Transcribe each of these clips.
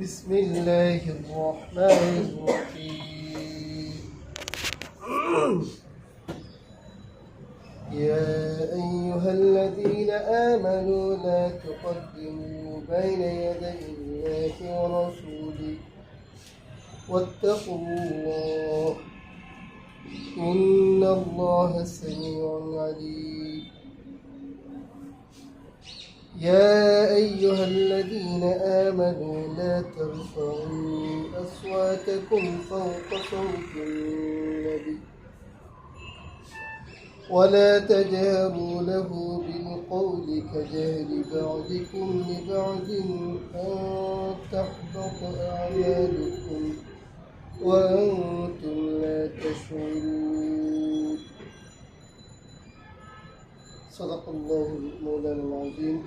بسم الله الرحمن الرحيم. يا أيها الذين آمنوا لا تقدموا بين يدي الله ورسوله واتقوا الله إن الله سميع عليم. يا أيها الذين آمنوا لا ترفعوا أصواتكم فوق صوت النبي ولا تجهروا له بالقول كجهر بعضكم لبعض أن تحبط أعمالكم وأنتم لا تشعرون. صدق الله مولانا العظيم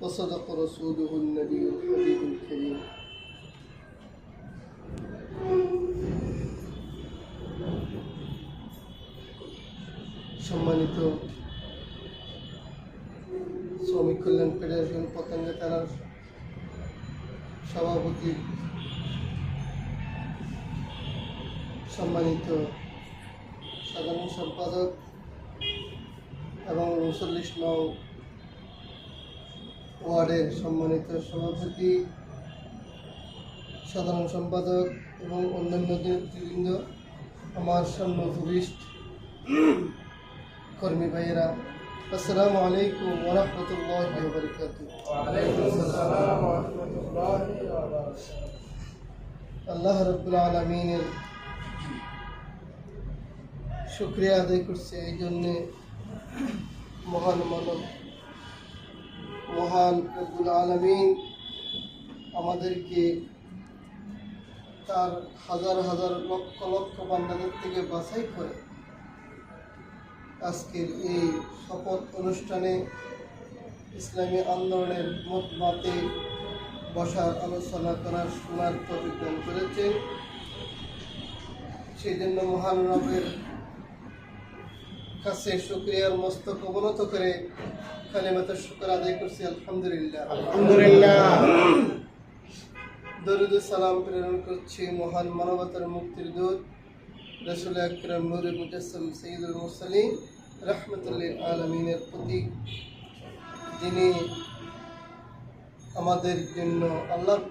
وصدق رسوله النبي الحبيب الكريم সম্মানিত শ্রমিক কল্যাণ ফেডারেশন পতঙ্গা থানার সভাপতি সম্মানিত সাধারণ সম্পাদক এবং উনচল্লিশ নং ওয়ার্ডের সম্মানিত সভাপতি, সাধারণ সম্পাদক এবং অন্যান্য নেতৃবৃন্দ, আমার সামনে উপবিষ্ট কর্মী ভাইয়েরা, আসসালামু আলাইকুম ওরহমতুল্লাহ বরকাত আল্লাহ রব্বুল আলমিনের শুক্রিয়া আদায় করছে এই জন্যে মহান মানব, মহান রব্বুল আলমিন আমাদেরকে তার হাজার হাজার লক্ষ লক্ষ বান্দাদের থেকে বাছাই করে আজকের এই শপথ অনুষ্ঠানে ইসলামী আন্দোলনের মত মতে বসার আলোচনা করার শোনার প্রতিজ্ঞান করেছেন। সেই জন্য মহান রবের কাছে শুক্রিয়ার মস্তক অবনত করে কালিমাত শুক্র আদায় করছি আলহামদুলিল্লাহ। আলহামদুলিল্লাহ। দরুদ সালাম প্রেরণ করছি মহান মানবতার মুক্তির দূত রসুল আকরম নুর মুজাসম সঈদুল রহমতুল্লিল আলমিনের প্রতি যিনি আমাদের জন্য আল্লাহর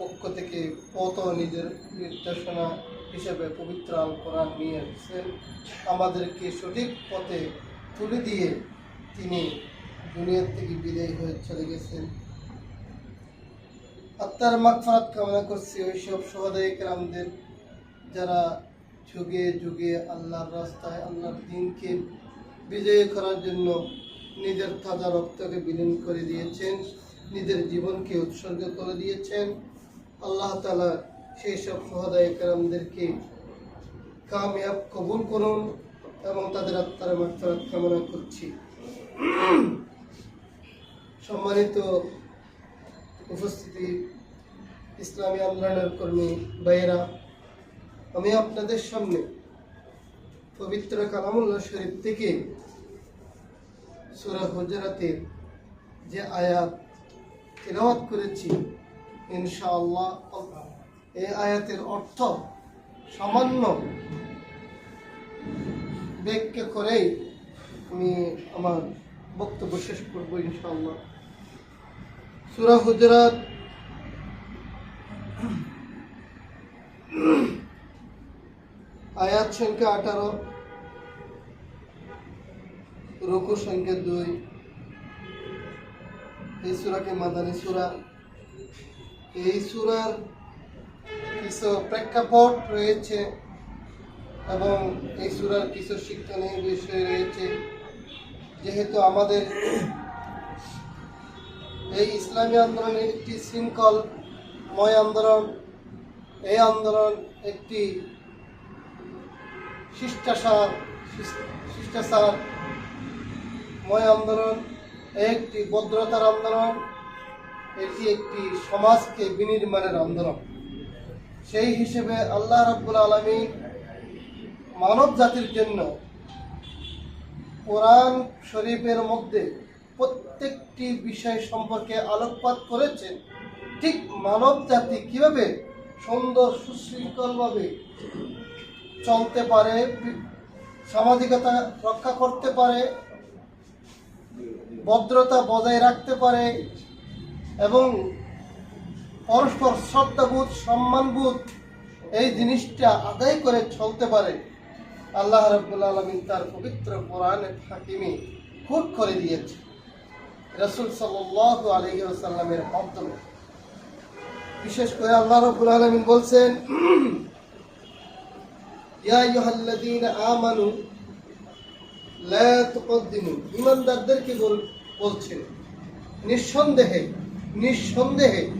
পক্ষ থেকে পত নিজের নির্দেশনা হিসেবে পবিত্র আল কোরআন নিয়ে এসেছেন। আমাদেরকে সঠিক পথে তুলে দিয়ে তিনি দুনিয়ার থেকে বিদায় হয়ে চলে গেছেন। আত্মার মাগফারাত কামনা করছি ওই সব সহদায়ী কেরামদের যারা যুগে যুগে আল্লাহর রাস্তায় আল্লাহর দিনকে বিজয়ী করার জন্য নিজের তাজা রক্তকে বিলীন করে দিয়েছেন, নিজের জীবনকে উৎসর্গ করে দিয়েছেন। আল্লাহ তালা সেই সব সহদায়ী কেরামদেরকে কামিয়াব কবুল করুন এবং তাদের আত্মার মাগফারাত কামনা করছি। সম্মানিত উপস্থিতি, ইসলামী আন্দোলনের কর্মী ভাইয়েরা, আমি আপনাদের সামনে পবিত্র কালামুল্লাহ শরীফ থেকে সুরা হুজরাতের যে আয়াত তেলাওয়াত করেছি, ইনশাআল্লাহ এই আয়াতের অর্থ সামান্য ব্যাখ্যা করেই আমি আমার বক্তব্য শেষ করব ইনশাআল্লাহ। সুরা হুজরাত আয়াত সংখ্যা আঠারো, রুকু সংখ্যা দুই, এই সুরাকে মাদানী সুরা। এই সুরার কিছু প্রেক্ষাপট রয়েছে এবং এই সুরার কিছু শিক্ষণীয় বিষয় রয়েছে। যেহেতু আমাদের এই ইসলামী আন্দোলন একটি শৃঙ্খলময় আন্দোলন, এই আন্দোলন একটি শিষ্টাচার শিষ্টাচার ময় আন্দোলন, একটি ভদ্রতার আন্দোলন, এটি একটি সমাজকে বিনির্মাণের আন্দোলন। সেই হিসেবে আল্লাহ রাব্বুল আলমী মানব জাতির জন্য কোরআন শরীফের মধ্যে প্রত্যেকটি বিষয় সম্পর্কে আলোকপাত করেছেন। ঠিক মানব জাতি কীভাবে সুন্দর, সুশৃঙ্খলভাবে চলতে পারে, সামাজিকতা রক্ষা করতে পারে, ভদ্রতা বজায় রাখতে পারে এবং পরস্পর শ্রদ্ধাবোধ, সম্মানবোধ, এই জিনিসটা আদায় করে চলতে পারে। আল্লাহ রব্বুল আলমিন তার পবিত্র কোরআনে হাকিমে খুব করে দিয়েছে। রসুল সাল্লাহ আলহি সাল্লামের মাধ্যমে। বিশেষ করে আল্লাহ রব্বুল আলমিন বলছেন বল- বলছেন, নিঃসন্দেহে নিঃসন্দেহে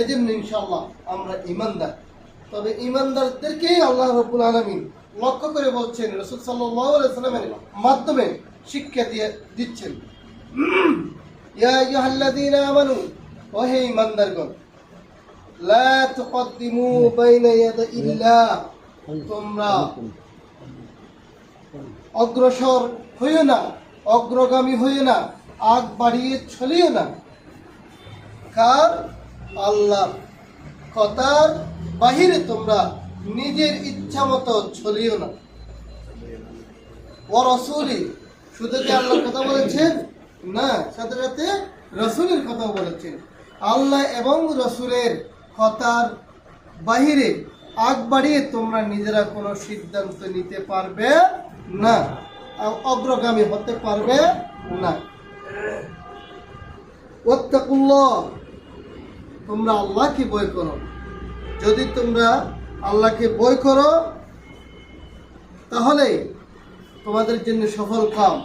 এই জন্য ইনশাল্লাহ আমরা ইমানদার তবে ইমানদারদেরকেই আল্লাহ রব্বুল আলমিন লক্ষ্য করে বলছেন, রসুল সাল্লামের মাধ্যমে শিক্ষা দিয়ে দিচ্ছেন। ইয়া আইয়ুহাল্লাযীনা আমানু, ও হে ইমানদারগণ তোমরা অগ্রসর হইও না, অগ্রগামী হইও না, আগ বাড়িয়ে চলিও না। কার? আল্লাহ। কথার বাহিরে তোমরা নিজের ইচ্ছা মতো চলিও না। ও রসুলি, শুধু কি আল্লাহর কথা বলেছেন? না, সাথে সাথে রসুলের কথা বলেছেন। আল্লাহ এবং রসুলের কথার বাহিরে আগ বাড়িয়ে তোমরা নিজেরা কোনো সিদ্ধান্ত নিতে পারবে না অগ্রগামী হতে পারবে না। ওত্তাকুল্লাহ তোমরা আল্লাহকে বই করো। যদি তোমরা আল্লাহকে বই করো, তাহলে তোমাদের জন্য সফল কাম।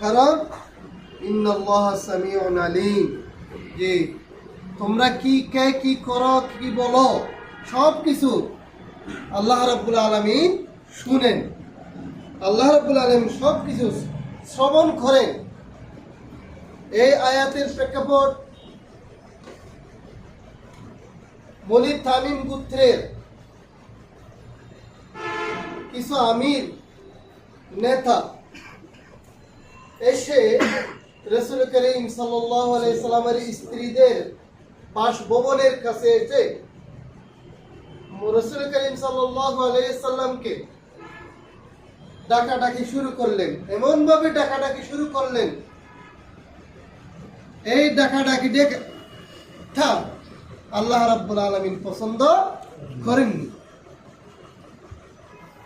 কারণ আলিম। যে তোমরা কি, কে কি করো, কি বলো সব কিছু আল্লাহ রাব্বুল আলামিন শুনেন। আল্লাহ রাব্বুল আলামিন সব কিছু শ্রবণ করেন। এই আয়াতের প্রেক্ষাপট বলি তামিম গোত্রের। কিছু আমির, নেতা এসে রসুল করিম সাল্লামের স্ত্রীদের বাসভবনের কাছে এসে রসুল করিম সাল্লামকে ডাকাডাকি শুরু করলেন। এমন ভাবে ডাকাডাকি শুরু করলেন। এই ডাকাডাকি ডেকে থাক আল্লাহ রাব্বুল আলমিন পছন্দ করেননি।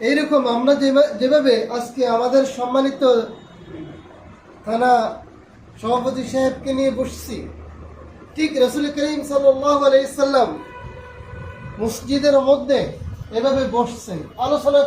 এইরকম আমরা যেভাবে আজকে আমাদের সম্মানিত থানা সভাপতি সাহেবকে নিয়ে বসছি, ঠিক রসুল করিম সাল্লাম মসজিদের মধ্যে এভাবে বসছেন। আলোচনা